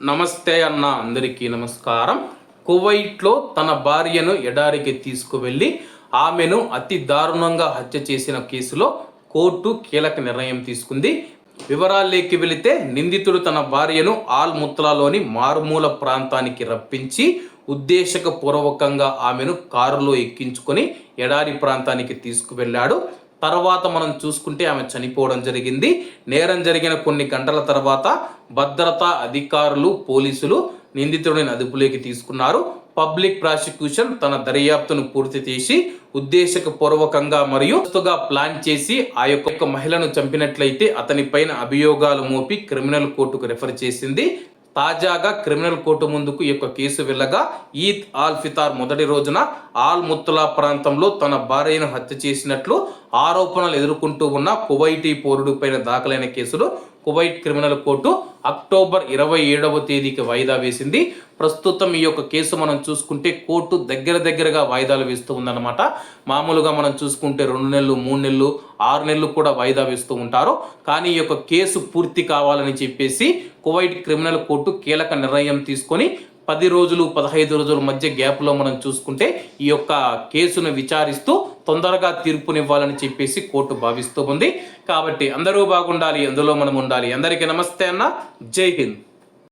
నమస్తే అన్న అందరికీ నమస్కారం. కువైట్లో తన భార్యను ఎడారికి తీసుకువెళ్ళి ఆమెను అతి దారుణంగా హత్య చేసిన కేసులో కోర్టు కీలక నిర్ణయం తీసుకుంది. వివరాల్లోకి వెళితే నిందితుడు తన భార్యను ఆల్ ముత్లాలోని మారుమూల ప్రాంతానికి రప్పించి ఉద్దేశకపూర్వకంగా ఆమెను కారులో ఎక్కించుకొని ఎడారి ప్రాంతానికి తీసుకువెళ్ళాడు. తర్వాత మనం చూసుకుంటే ఆమె చనిపోవడం జరిగింది. నేరం జరిగిన కొన్ని గంటల తర్వాత భద్రతా అధికారులు పోలీసులు నిందితుడిని అదుపులోకి తీసుకున్నారు. పబ్లిక్ ప్రాసిక్యూషన్ తన దర్యాప్తును పూర్తి చేసి ఉద్దేశపూర్వకంగా మరియు ప్లాన్ చేసి ఆ యొక్క మహిళను చంపినట్లయితే అతని పైన అభియోగాలు మోపి క్రిమినల్ కోర్టుకు రెఫర్ చేసింది. తాజాగా క్రిమినల్ కోర్టు ముందుకు ఈ యొక్క కేసు వెళ్ళగా ఈద్ ఆల్ ఫితార్ మొదటి రోజున ఆల్ ముత్తులా ప్రాంతంలో తన భార్యను హత్య చేసినట్లు ఆరోపణలు ఎదుర్కొంటూ ఉన్న కువైటీ పౌరుడు పైన దాఖలైన కేసులు కువైట్ క్రిమినల్ కోర్టు అక్టోబర్ ఇరవై ఏడవ తేదీకి వాయిదా వేసింది. ప్రస్తుతం ఈ యొక్క కేసు మనం చూసుకుంటే కోర్టు దగ్గర దగ్గరగా వాయిదాలు వేస్తూ ఉందన్నమాట. మామూలుగా మనం చూసుకుంటే రెండు నెలలు మూడు నెలలు ఆరు నెలలు కూడా వాయిదా వేస్తూ ఉంటారు. కానీ ఈ యొక్క కేసు పూర్తి కావాలని చెప్పేసి కువైట్ క్రిమినల్ కోర్టు కీలక నిర్ణయం తీసుకొని పది రోజులు పదహైదు రోజుల మధ్య గ్యాప్లో మనం చూసుకుంటే ఈ యొక్క కేసును విచారిస్తూ తొందరగా తీర్పునివ్వాలని చెప్పేసి కోర్టు భావిస్తూ ఉంది. కాబట్టి అందరూ బాగుండాలి అందులో మనం ఉండాలి. అందరికీ నమస్తే అన్న. జై హింద్.